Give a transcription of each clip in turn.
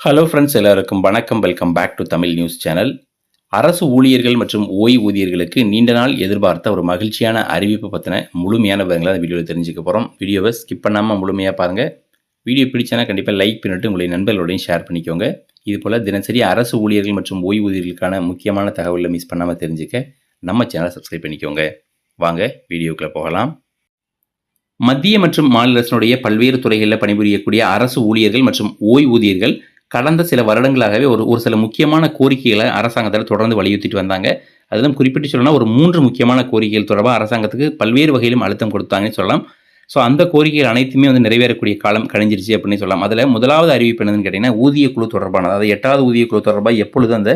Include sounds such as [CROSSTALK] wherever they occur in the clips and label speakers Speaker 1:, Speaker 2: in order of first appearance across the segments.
Speaker 1: Hello friends எல்லாருக்கும் வணக்கம். Welcome back to Tamil news channel அரசு ஊழியர்கள் மற்றும் ஓய்வூதியர்களுக்கு நீண்ட நாள் எதிர்பார்த்த ஒரு மகிழ்ச்சியான அறிவிப்பு பற்றின முழுமையான விவரங்களை அந்த வீடியோவில் தெரிஞ்சுக்க போகிறோம் வீடியோவை ஸ்கிப் பண்ணாமல் முழுமையாக பாருங்கள் வீடியோ பிடிச்சனா கண்டிப்பாக லைக் பண்ணிட்டு உங்களுடைய நண்பர்களோடையும் ஷேர் பண்ணிக்கோங்க. இது போல் தினசரி அரசு ஊழியர்கள் மற்றும் ஓய்வூதியர்களுக்கான முக்கியமான தகவலை மிஸ் பண்ணாமல் தெரிஞ்சுக்க நம்ம சேனலை சப்ஸ்கிரைப் பண்ணிக்கோங்க. வாங்க வீடியோக்குள்ளே போகலாம். மத்திய மற்றும் மாநில அரசினுடைய பல்வேறு துறைகளில் பணிபுரியக்கூடிய அரசு ஊழியர்கள் மற்றும் ஓய்வூதியர்கள் கடந்த சில வருடங்களாகவே ஒரு ஒரு சில முக்கியமான கோரிக்கைகளை அரசாங்கத்தில் தொடர்ந்து வலியுறுத்திட்டு வந்தாங்க. அதிலும் குறிப்பிட்டு சொல்லணும்னா ஒரு மூன்று முக்கியமான கோரிக்கைகள் தொடர்பாக அரசாங்கத்துக்கு பல்வேறு வகையிலும் அழுத்தம் கொடுத்தாங்கன்னு சொல்லலாம். ஸோ அந்த கோரிக்கைகள் அனைத்துமே வந்து நிறைவேறக்கூடிய காலம் கழிஞ்சிருச்சு அப்படின்னு சொல்லலாம். அதில் முதலாவது அறிவிப்பு என்னதுன்னு கேட்டிங்கன்னா ஊதிய குழு தொடர்பான அதாவது எட்டாவது ஊதிய குழு தொடர்பாக எப்பொழுது அந்த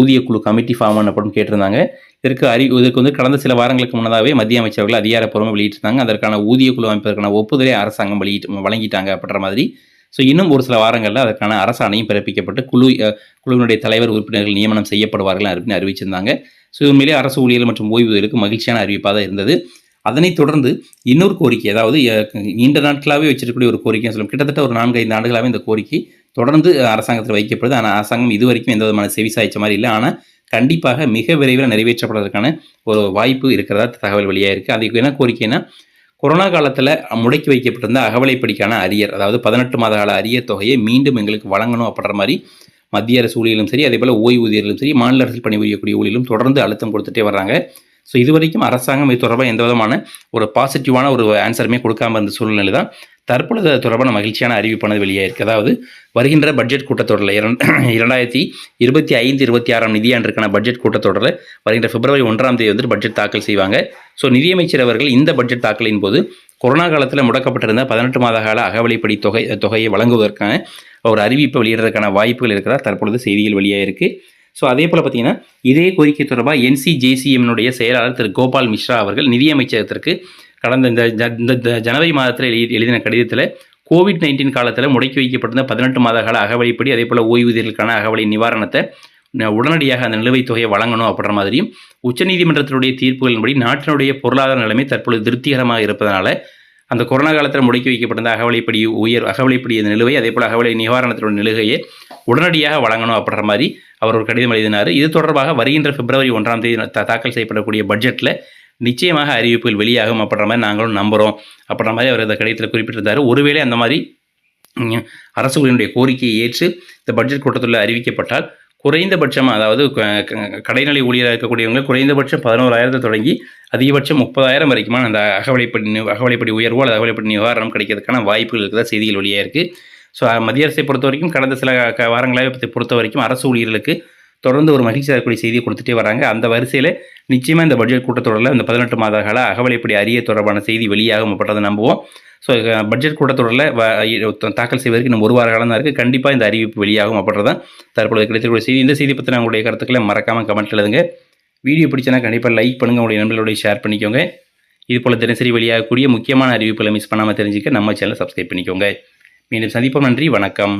Speaker 1: ஊதிய குழு கமிட்டி ஃபார்ம் பண்ணப்படும் கேட்டிருந்தாங்க. இதற்கு அறி இதற்கு வந்து கடந்த சில வாரங்களுக்கு முன்னதாகவே மத்திய அமைச்சர்கள் அதிகாரப்பூர்வமாக வெளியிட்டிருந்தாங்க. அதற்கான ஊதிய குழு அமைப்பதற்கான ஒப்புதலை அரசாங்கம் வெளியிட்டு வழங்கிட்டாங்க அப்படின்ற மாதிரி. ஸோ இன்னும் ஒரு சில வாரங்களில் அதற்கான அரசாணையும் பிறப்பிக்கப்பட்டு குழு குழுவினுடைய தலைவர் உறுப்பினர்கள் நியமனம் செய்யப்படுவார்கள் அப்படின்னு அறிவிச்சிருந்தாங்க. ஸோ உண்மையிலே அரசு ஊழியர்கள் மற்றும் ஓய்வூதியர்களுக்கு மகிழ்ச்சியான அறிவிப்பாக தான் இருந்தது. அதனைத் தொடர்ந்து இன்னொரு கோரிக்கை அதாவது நீண்ட நாட்களாகவே வச்சிருக்கக்கூடிய ஒரு கோரிக்கை சொல்லும் கிட்டத்தட்ட ஒரு நான்கு ஐந்து ஆண்டுகளாகவே இந்த கோரிக்கை தொடர்ந்து அரசாங்கத்தில் வைக்கப்படுது. ஆனால் அரசாங்கம் இது வரைக்கும் எந்த விதமான செவி சாய்ச்ச மாதிரி இல்லை. ஆனால் கண்டிப்பாக மிக விரைவில் நிறைவேற்றப்படுவதற்கான ஒரு வாய்ப்பு இருக்கிறதா தகவல் வெளியாக இருக்குது அதுக்கு என்ன கோரிக்கைன்னா கொரோனா காலத்தில் முடக்கி வைக்கப்பட்டிருந்த அகவலைப்படிக்கான அரியர் அதாவது பதினெட்டு மாத கால அரியர் தொகையை மீண்டும் எங்களுக்கு வழங்கணும் அப்படின்ற மாதிரி மத்திய அரசு ஊழியர்களும் சரி அதே போல் ஓய்வூதியர்களும் சரி மாநில அரசில் பணிபுரியக்கூடிய ஊழியர்களும் தொடர்ந்து அழுத்தம் கொடுத்துட்டே வர்றாங்க. ஸோ இது வரைக்கும் அரசாங்கம் இது தொடர்பாக எந்த விதமான ஒரு பாசிட்டிவான ஒரு ஆன்சருமே கொடுக்காம இருந்த சூழ்நிலை தான் தற்பொழுது அது தொடர்பான மகிழ்ச்சியான அறிவிப்பானது வெளியாயிருக்கு அதாவது வருகின்ற பட்ஜெட் கூட்டத்தொடரில் [CLEARS THROAT] இரண்டாயிரத்தி இருபத்தி ஐந்து இருபத்தி ஆறாம் நிதியாண்டிற்கான பட்ஜெட் கூட்டத்தொடரில் வருகின்ற பிப்ரவரி ஒன்றாம் தேதி வந்து பட்ஜெட் தாக்கல் செய்வாங்க. ஸோ நிதியமைச்சர் அவர்கள் இந்த பட்ஜெட் தாக்கலின் போது கொரோனா காலத்தில் முடக்கப்பட்டிருந்த பதினெட்டு மாத கால அகவலைப்படி தொகை தொகையை வழங்குவதற்கான ஒரு அறிவிப்பை வெளியிடுறதுக்கான வாய்ப்புகள் இருக்கிறதா தற்பொழுது செய்திகள் வெளியாயிருக்கு ஸோ அதே போல் பார்த்தீங்கன்னா இதே கோரிக்கை தொடர்பாக என்சிஜேசிஎம்னுடைய செயலாளர் திரு. கோபால் மிஸ்ரா அவர்கள் நிதியமைச்சகத்திற்கு கடந்த இந்த ஜ- இந்த ஜனவரி மாதத்தில் எழுதி எழுதின கடிதத்தில் கோவிட் நைன்டீன் காலத்தில் முடக்கி வைக்கப்பட்டிருந்த பதினெட்டு மாத கால அகவலைப்படி அதே போல் ஓய்வூதியர்களுக்கான அகவலை நிவாரணத்தை உடனடியாக அந்த நிலுவைத் தொகையை வழங்கணும் அப்படின்ற மாதிரியும் உச்சநீதிமன்றத்தினுடைய தீர்ப்புகளின்படி நாட்டினுடைய பொருளாதார நிலைமை தற்பொழுது திருப்திகரமாக இருப்பதனால அந்த கொரோனா காலத்தில் முடக்கி வைக்கப்பட்டிருந்த அகவலைப்படி உயர் அகவலைப்படி அந்த நிலுவை அதே போல் அகவலை நிவாரணத்தினுடைய நிலுவையை உடனடியாக வழங்கணும் அப்படின்ற மாதிரி அவர் ஒரு கடிதம் எழுதினார். இது தொடர்பாக வருகின்ற பிப்ரவரி ஒன்றாம் தேதி தாக்கல் செய்யப்படக்கூடிய பட்ஜெட்டில் நிச்சயமாக அறிவிப்புகள் வெளியாகும் அப்படின்ற மாதிரி நாங்களும் நம்புகிறோம் அப்படின்ற மாதிரி அவர் அந்த கடிதத்தில் குறிப்பிட்டிருந்தார். ஒருவேளை அந்த மாதிரி அரசுகளினுடைய கோரிக்கையை ஏற்று இந்த பட்ஜெட் கூட்டத்தில் அறிவிக்கப்பட்டால் குறைந்தபட்சம் அதாவது கடைநிலை ஊழியராக இருக்கக்கூடியவங்க குறைந்தபட்சம் பதினோராயிரத்தை தொடங்கி அதிகபட்சம் முப்பதாயிரம் வரைக்குமான அந்த அகவலைப்படி அகவலைப்படி உயர்வோ அல்லது அகவலைப்படி நிவாரணம் கிடைக்கிறதுக்கான வாய்ப்புகள் இருக்கிறதா செய்திகள் வழியாக இருக்குது ஸோ மத்திய அரசை பொறுத்த வரைக்கும் கடந்த சில வாரங்களாக பொறுத்த வரைக்கும் அரசு ஊழியர்களுக்கு தொடர்ந்து ஒரு மகிழ்ச்சி தரக்கூடிய செய்தியை கொடுத்துட்டே வராங்க. அந்த வரிசையில் நிச்சயமாக இந்த பட்ஜெட் கூட்டத்தொடரில் இந்த பதினெட்டு மாத கால அகவலைப்படி அறிய தொடர்பான செய்தி வெளியாகும் அப்படின்றத நம்புவோம். ஸோ பட்ஜெட் கூட்டத்தொடரில் தாக்கல் செய்வதற்கு இன்னும் ஒரு வார காலம் தான் இருக்குது கண்டிப்பாக இந்த அறிவிப்பு வெளியாகும் அப்படின்றதான் தற்பொழுது கிடைத்திருக்கிற செய்தி. இந்த செய்தி பற்றின உங்களுடைய கருத்துக்களை மறக்காமல் கமெண்ட் எழுதுங்க. வீடியோ பிடிச்சனா கண்டிப்பாக லைக் பண்ணுங்கள் உங்களுடைய நண்பர்களுடைய ஷேர் பண்ணிக்கோங்க. இது போல் தினசரி வெளியாகக்கூடிய முக்கியமான அறிவிப்புகளை மிஸ் பண்ணாமல் தெரிஞ்சுக்க நம்ம சேனலை சப்ஸ்கிரைப் பண்ணிக்கோங்க. மீண்டும் சந்திப்போம். நன்றி. வணக்கம்.